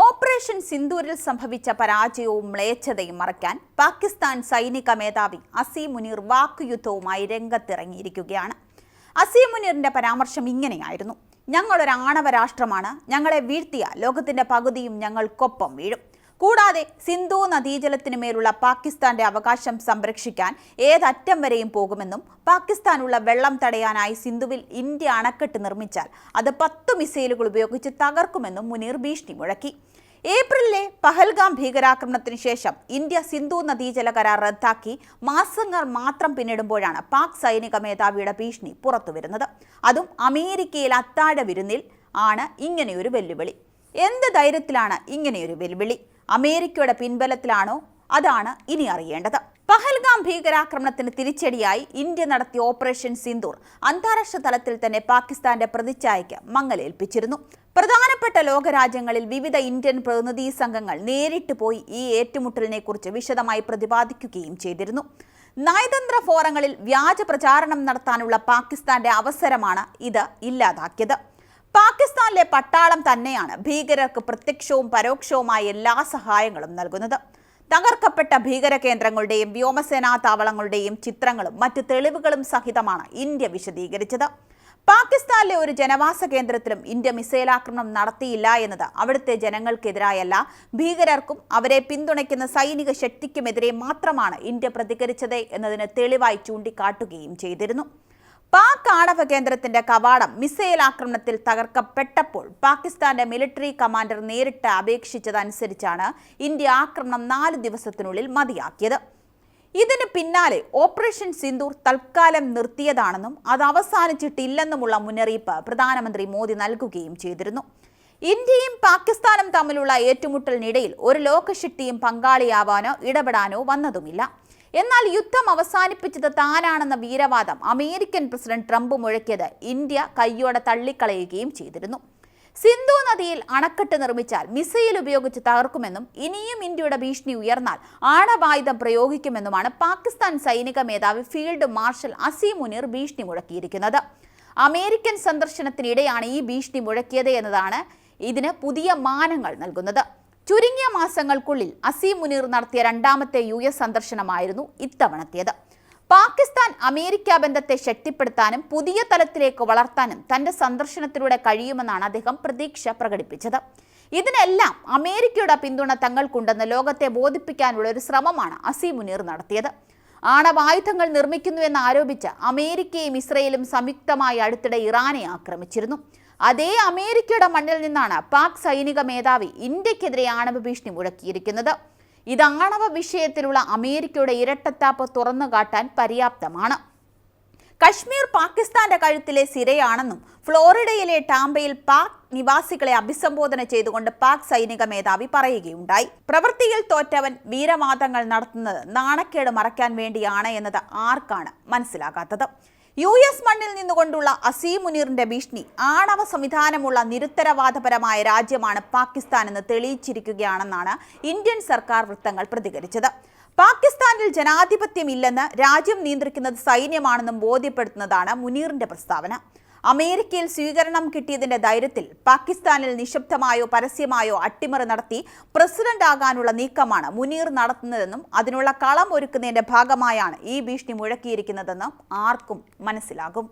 Operation സിന്ദൂരിൽ സംഭവിച്ച പരാജയവും മ്ലേച്ഛതയും മറയ്ക്കാൻ പാകിസ്ഥാൻ സൈനിക മേധാവി അസീം മുനീർ വാക്കുയുദ്ധവുമായി രംഗത്തിറങ്ങിയിരിക്കുകയാണ്. അസീം മുനീറിന്റെ പരാമർശം ഇങ്ങനെയായിരുന്നു. ഞങ്ങളൊരു ആണവ രാഷ്ട്രമാണ് ഞങ്ങളെ വീഴ്ത്തിയ ലോകത്തിന്റെ പകുതിയും ഞങ്ങൾക്കൊപ്പം വീഴും. കൂടാതെ സിന്ധു നദീജലത്തിനു മേലുള്ള പാകിസ്ഥാന്റെ അവകാശം സംരക്ഷിക്കാൻ ഏതറ്റം വരെയും പോകുമെന്നും പാകിസ്ഥാനുള്ള വെള്ളം തടയാനായി സിന്ധുവിൽ ഇന്ത്യ അണക്കെട്ട് നിർമ്മിച്ചാൽ അത് പത്ത് മിസൈലുകൾ ഉപയോഗിച്ച് തകർക്കുമെന്നും മുനീർ ഭീഷണി മുഴക്കി. ഏപ്രിലിലെ പഹൽഗാം ഭീകരാക്രമണത്തിന് ശേഷം ഇന്ത്യ സിന്ധു നദീജല കരാർ റദ്ദാക്കി മാസങ്ങൾ മാത്രം പിന്നിടുമ്പോഴാണ് പാക് സൈനിക മേധാവിയുടെ ഭീഷണി പുറത്തുവരുന്നത്. അതും അമേരിക്കയിൽ അത്താഴ വിരുന്നിൽ ആണ് ഇങ്ങനെയൊരു വെല്ലുവിളി. എന്ത് ധൈര്യത്തിലാണ് ഇങ്ങനെയൊരു വെല്ലുവിളി? അമേരിക്കയുടെ പിൻബലത്തിലാണോ? അതാണ് ഇനി അറിയേണ്ടത്. പഹൽഗാം ഭീകരാക്രമണത്തിന് തിരിച്ചടിയായി ഇന്ത്യ നടത്തിയ ഓപ്പറേഷൻ സിന്ദൂർ അന്താരാഷ്ട്ര തലത്തിൽ തന്നെ പാകിസ്ഥാന്റെ പ്രതിച്ഛായയ്ക്ക് മങ്ങലേൽപ്പിച്ചിരുന്നു. പ്രധാനപ്പെട്ട ലോകരാജ്യങ്ങളിൽ വിവിധ ഇന്ത്യൻ പ്രതിനിധി സംഘങ്ങൾ നേരിട്ട് പോയി ഈ ഏറ്റുമുട്ടലിനെ കുറിച്ച് വിശദമായി പ്രതിപാദിക്കുകയും ചെയ്തിരുന്നു. നയതന്ത്ര ഫോറങ്ങളിൽ വ്യാജ പ്രചാരണം നടത്താനുള്ള പാകിസ്ഥാന്റെ അവസരമാണ് ഇത് ഇല്ലാതാക്കിയത്. പാകിസ്ഥാനിലെ പട്ടാളം തന്നെയാണ് ഭീകരർക്ക് പ്രത്യക്ഷവും പരോക്ഷവുമായ എല്ലാ സഹായങ്ങളും നൽകുന്നത്. തകർക്കപ്പെട്ട ഭീകര കേന്ദ്രങ്ങളുടെയും വ്യോമസേനാ താവളങ്ങളുടെയും ചിത്രങ്ങളും മറ്റ് തെളിവുകളും സഹിതമാണ് ഇന്ത്യ വിശദീകരിച്ചത്. പാകിസ്ഥാനിലെ ഒരു ജനവാസ കേന്ദ്രത്തിലും ഇന്ത്യ മിസൈലാക്രമണം നടത്തിയില്ല എന്നത് അവിടുത്തെ ജനങ്ങൾക്കെതിരായല്ല ഭീകരർക്കും അവരെ പിന്തുണയ്ക്കുന്ന സൈനിക ശക്തിക്കുമെതിരെ മാത്രമാണ് ഇന്ത്യ പ്രതികരിച്ചത് എന്നതിന് തെളിവായി ചൂണ്ടിക്കാട്ടുകയും ചെയ്തിരുന്നു. പാക് ആണവ കേന്ദ്രത്തിന്റെ കവാടം മിസൈൽ ആക്രമണത്തിൽ തകർക്കപ്പെട്ടപ്പോൾ പാകിസ്ഥാന്റെ മിലിറ്ററി കമാൻഡർ നേരിട്ട് അപേക്ഷിച്ചതനുസരിച്ചാണ് ഇന്ത്യ ആക്രമണം നാല് ദിവസത്തിനുള്ളിൽ മതിയാക്കിയത്. ഇതിന് പിന്നാലെ ഓപ്പറേഷൻ സിന്ദൂർ തൽക്കാലം നിർത്തിയതാണെന്നും അത് അവസാനിച്ചിട്ടില്ലെന്നുമുള്ള മുന്നറിയിപ്പ് പ്രധാനമന്ത്രി മോദി നൽകുകയും ചെയ്തിരുന്നു. ഇന്ത്യയും പാകിസ്ഥാനും തമ്മിലുള്ള ഏറ്റുമുട്ടലിനിടയിൽ ഒരു ലോകശക്തിയും പങ്കാളിയാവാനോ ഇടപെടാനോ വന്നതുമില്ല. എന്നാൽ യുദ്ധം അവസാനിപ്പിച്ചത് താനാണെന്ന വീരവാദം അമേരിക്കൻ പ്രസിഡന്റ് ട്രംപ് മുഴക്കിയത് ഇന്ത്യ കയ്യോടെ തള്ളിക്കളയുകയും ചെയ്തിരുന്നു. സിന്ധു നദിയിൽ അണക്കെട്ട് നിർമ്മിച്ചാൽ മിസൈൽ ഉപയോഗിച്ച് തകർക്കുമെന്നും ഇനിയും ഇന്ത്യയുടെ ഭീഷണി ഉയർന്നാൽ ആണവായുധം പ്രയോഗിക്കുമെന്നുമാണ് പാകിസ്ഥാൻ സൈനിക മേധാവി ഫീൽഡ് മാർഷൽ അസീം മുനീർ ഭീഷണി മുഴക്കിയിരിക്കുന്നത്. അമേരിക്കൻ സന്ദർശനത്തിനിടെയാണ് ഈ ഭീഷണി മുഴക്കിയത് എന്നതാണ് ഇതിന് പുതിയ മാനങ്ങൾ നൽകുന്നത്. ചുരുങ്ങിയ മാസങ്ങൾക്കുള്ളിൽ അസീം മുനീർ നടത്തിയ രണ്ടാമത്തെ യു എസ് സന്ദർശനമായിരുന്നു ഇത്തവണത്തേത്. പാകിസ്ഥാൻ അമേരിക്ക ബന്ധത്തെ ശക്തിപ്പെടുത്താനും പുതിയ തലത്തിലേക്ക് വളർത്താനും തന്റെ സന്ദർശനത്തിലൂടെ കഴിയുമെന്നാണ് അദ്ദേഹം പ്രതീക്ഷ പ്രകടിപ്പിച്ചത്. ഇതിനെല്ലാം അമേരിക്കയുടെ പിന്തുണ തങ്ങൾക്കുണ്ടെന്ന് ലോകത്തെ ബോധിപ്പിക്കാനുള്ള ഒരു ശ്രമമാണ് അസീം മുനീർ നടത്തിയത്. ആണവായുധങ്ങൾ നിർമ്മിക്കുന്നുവെന്ന് ആരോപിച്ച് അമേരിക്കയും ഇസ്രയേലും സംയുക്തമായി അടുത്തിടെ ഇറാനെ ആക്രമിച്ചിരുന്നു. അതേ അമേരിക്കയുടെ മണ്ണിൽ നിന്നാണ് പാക് സൈനിക മേധാവി ഇന്ത്യക്കെതിരെ ആണവ ഭീഷണി മുഴക്കിയിരിക്കുന്നത്. ഇത് ആണവ വിഷയത്തിലുള്ള അമേരിക്കയുടെ ഇരട്ടത്താപ്പ് തുറന്നു കാട്ടാൻ പര്യാപ്തമാണ്. കശ്മീർ പാകിസ്ഥാന്റെ കഴുത്തിലെ സിരയാണെന്നും ഫ്ലോറിഡയിലെ ടാംബയിൽ പാക് നിവാസികളെ അഭിസംബോധന ചെയ്തുകൊണ്ട് പാക് സൈനിക മേധാവി പറയുകയുണ്ടായി. പ്രവൃത്തിയിൽ തോറ്റവൻ വീരവാദങ്ങൾ നടത്തുന്നത് നാണക്കേട് മറയ്ക്കാൻ വേണ്ടിയാണ് എന്നത് ആർക്കാണ് മനസ്സിലാകാത്തത്? യു എസ് മണ്ണിൽ നിന്നുകൊണ്ടുള്ള അസീം മുനീറിന്റെ ഭീഷണി ആണവ സംവിധാനമുള്ള നിരുത്തരവാദപരമായ രാജ്യമാണ് പാകിസ്ഥാൻ എന്ന് തെളിയിച്ചിരിക്കുകയാണെന്നാണ് ഇന്ത്യൻ സർക്കാർ വൃത്തങ്ങൾ പ്രതികരിച്ചത്. പാകിസ്ഥാനിൽ ജനാധിപത്യമില്ലെന്ന് രാജ്യം നിയന്ത്രിക്കുന്നത് സൈന്യമാണെന്നും ബോധ്യപ്പെടുത്തുന്നതാണ് മുനീറിന്റെ പ്രസ്താവന. അമേരിക്കയിൽ സ്വീകരണം കിട്ടിയതിന്റെ ധൈര്യത്തിൽ പാകിസ്ഥാനിൽ നിശബ്ദമായോ പരസ്യമായോ അട്ടിമറി നടത്തി പ്രസിഡന്റ് ആകാനുള്ള നീക്കമാണ് മുനീർ നടത്തുന്നതെന്നും അതിനുള്ള കളം ഒരുക്കുന്നതിന്റെ ഭാഗമായാണ് ഈ ഭീഷണി മുഴക്കിയിരിക്കുന്നതെന്നും ആർക്കും മനസ്സിലാകും.